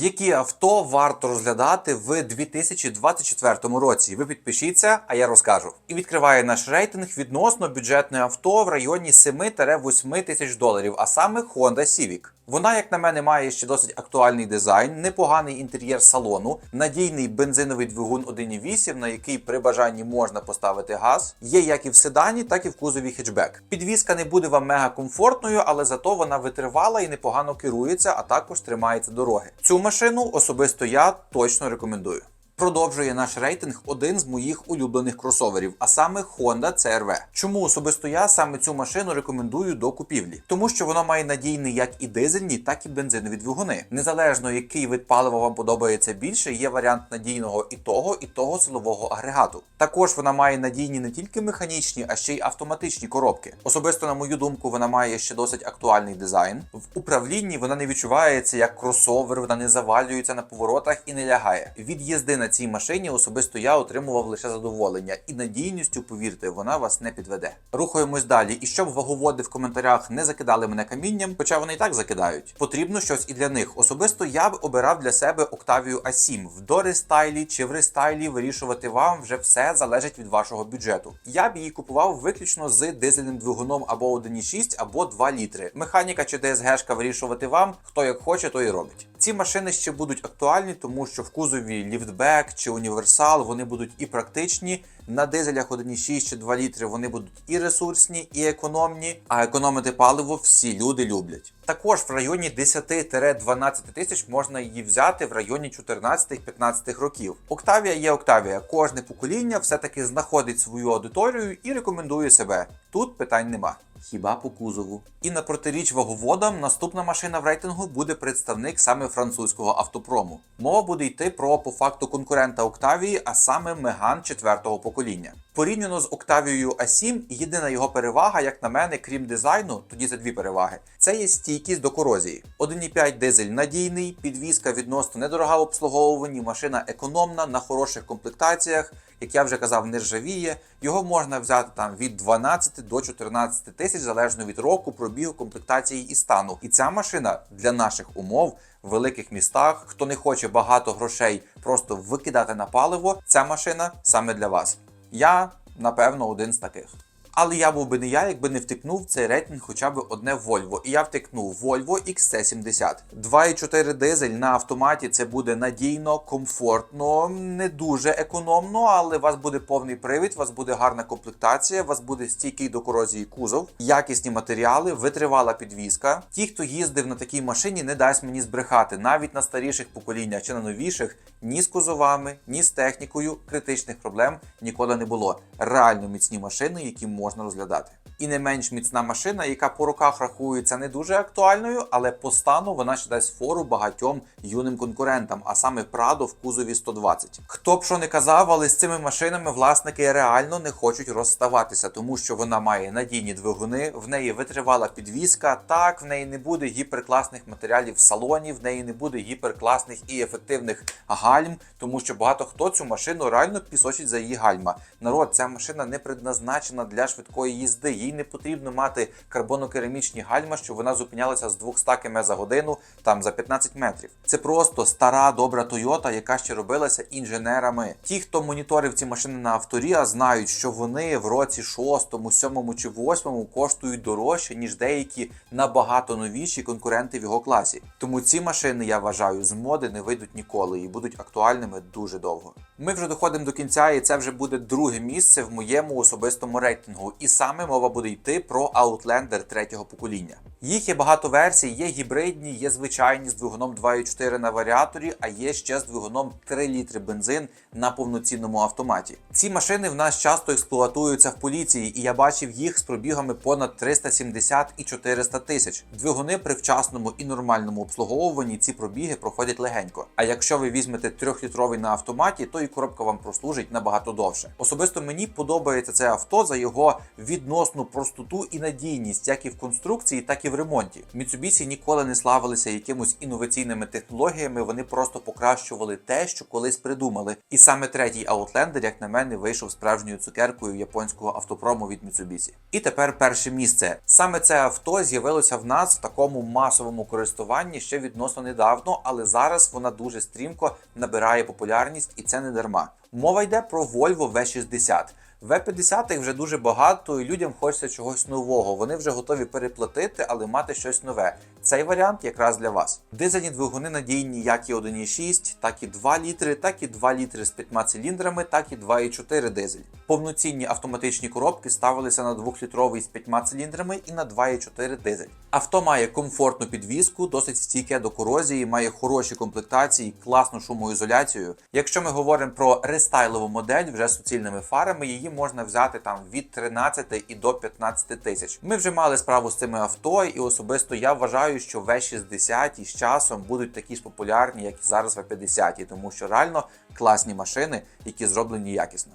Які авто варто розглядати в 2024 році? Ви підпишіться, а я розкажу. І відкриває наш рейтинг відносно бюджетне авто в районі 7-8 тисяч доларів, а саме Honda Civic. Вона, як на мене, має ще досить актуальний дизайн, непоганий інтер'єр салону, надійний бензиновий двигун 1.8, на який при бажанні можна поставити газ. Є як і в седані, так і в кузові хетчбек. Підвізка не буде вам мега комфортною, але зато вона витривала і непогано керується, а також тримається дороги. Цю машину особисто я точно рекомендую. Продовжує наш рейтинг один з моїх улюблених кросоверів, а саме Honda CR-V. Чому особисто я саме цю машину рекомендую до купівлі? Тому що вона має надійний як і дизельні, так і бензинові двигуни. Незалежно який вид палива вам подобається більше, є варіант надійного і того, і того силового агрегату. Також вона має надійні не тільки механічні, а ще й автоматичні коробки. Особисто, на мою думку, вона має ще досить актуальний дизайн. В управлінні вона не відчувається як кросовер, вона не завалюється на поворотах і не лягає. Від їзди на цій машині особисто я отримував лише задоволення, і надійністю, повірте, вона вас не підведе. Рухаємось далі. І щоб ваговоди в коментарях не закидали мене камінням, хоча вони і так закидають. Потрібно щось і для них. Особисто я б обирав для себе Octavia A7 в дорестайлі чи в рестайлі. Вирішувати вам вже все залежить від вашого бюджету. Я б її купував виключно з дизельним двигуном або 1,6, або 2 літри. Механіка чи DSG-шка вирішувати вам, хто як хоче, то і робить. Ці машини ще будуть актуальні, тому що в кузові ліфтбек чи універсал вони будуть і практичні. На дизелях 1,6 чи 2 літри вони будуть і ресурсні, і економні. А економити паливо всі люди люблять. Також в районі 10-12 тисяч можна її взяти в районі 14-15 років. Октавія є Октавія. Кожне покоління все-таки знаходить свою аудиторію і рекомендує себе. Тут питань нема. Хіба по кузову. І на протиріч ваговодам наступна машина в рейтингу буде представник саме французького автопрому. Мова буде йти про по факту конкурента Октавії, а саме Меган 4-го покоління. Порівняно з Октавією A7, єдина його перевага, як на мене, крім дизайну, тоді це дві переваги. Це є стійкість до корозії. 1,5 дизель надійний, підвізка відносно недорога в обслуговуванні, машина економна на хороших комплектаціях. Як я вже казав, не ржавіє. Його можна взяти там від 12 до 14 тисяч залежно від року, пробігу, комплектації і стану. І ця машина для наших умов в великих містах, хто не хоче багато грошей просто викидати на паливо, ця машина саме для вас. Я, напевно, один з таких. Але я був би не я, якби не втикнув цей рейтинг хоча б одне Volvo. І я втикнув Volvo XC70. 2,4 дизель на автоматі це буде надійно, комфортно, не дуже економно, але у вас буде повний привід, у вас буде гарна комплектація, у вас буде стійкий до корозії кузов, якісні матеріали, витривала підвізка. Ті, хто їздив на такій машині, не дасть мені збрехати навіть на старіших поколіннях чи на новіших, ні з кузовами, ні з технікою критичних проблем ніколи не було. Реально міцні машини, які можна розглядати. І не менш міцна машина, яка по руках рахується не дуже актуальною, але по стану вона ще дасть фору багатьом юним конкурентам, а саме Prado в кузові 120. Хто б що не казав, але з цими машинами власники реально не хочуть розставатися, тому що вона має надійні двигуни, в неї витривала підвізка. Так, в неї не буде гіперкласних матеріалів в салоні, в неї не буде гіперкласних і ефективних гальм, тому що багато хто цю машину реально пісочить за її гальма. Народ, ця машина не предназначена для швидкої їзди. Їй не потрібно мати карбонокерамічні гальма, щоб вона зупинялася з 200 км за годину там за 15 метрів. Це просто стара добра Toyota, яка ще робилася інженерами. Ті, хто моніторив ці машини на авторія, знають, що вони в році 6, 7 чи 8 коштують дорожче, ніж деякі набагато новіші конкуренти в його класі. Тому ці машини, я вважаю, з моди не вийдуть ніколи і будуть актуальними дуже довго. Ми вже доходимо до кінця, і це вже буде друге місце в моєму особистому рейтингу. І саме мова буде йти про Outlander третього покоління. Їх є багато версій, є гібридні, є звичайні з двигуном 2.4 на варіаторі, а є ще з двигуном 3 літри бензин на повноцінному автоматі. Ці машини в нас часто експлуатуються в поліції, і я бачив їх з пробігами понад 370 і 400 тисяч. Двигуни при вчасному і нормальному обслуговуванні ці пробіги проходять легенько. А якщо ви візьмете 3-літровий на автоматі, то і коробка вам прослужить набагато довше. Особисто мені подобається це авто за його відносну простоту і надійність, як і в конструкції, так і в ремонті. Mitsubishi ніколи не славилися якимось інноваційними технологіями. Вони просто покращували те, що колись придумали. І саме третій Outlander, як на мене, вийшов справжньою цукеркою японського автопрому від Mitsubishi. І тепер перше місце. Саме це авто з'явилося в нас в такому масовому користуванні ще відносно недавно, але зараз вона дуже стрімко набирає популярність, і це не дарма. Мова йде про Volvo V60. В-50 вже дуже багато, і людям хочеться чогось нового. Вони вже готові переплатити, але мати щось нове. Цей варіант якраз для вас. Дизельні двигуни надійні як і 1,6, так і 2 літри, так і 2 літри з 5 циліндрами, так і 2,4 дизель. Повноцінні автоматичні коробки ставилися на 2-літровий з 5 циліндрами і на 2,4 дизель. Авто має комфортну підвізку, досить стійке до корозії, має хороші комплектації, класну шумоізоляцію. Якщо ми говоримо про рестайлову модель вже з суцільними фарами, її можна взяти там від 13 і до 15 тисяч. Ми вже мали справу з цими авто, і особисто я вважаю, що V60 з часом будуть такі ж популярні, як і зараз V50, тому що реально класні машини, які зроблені якісно.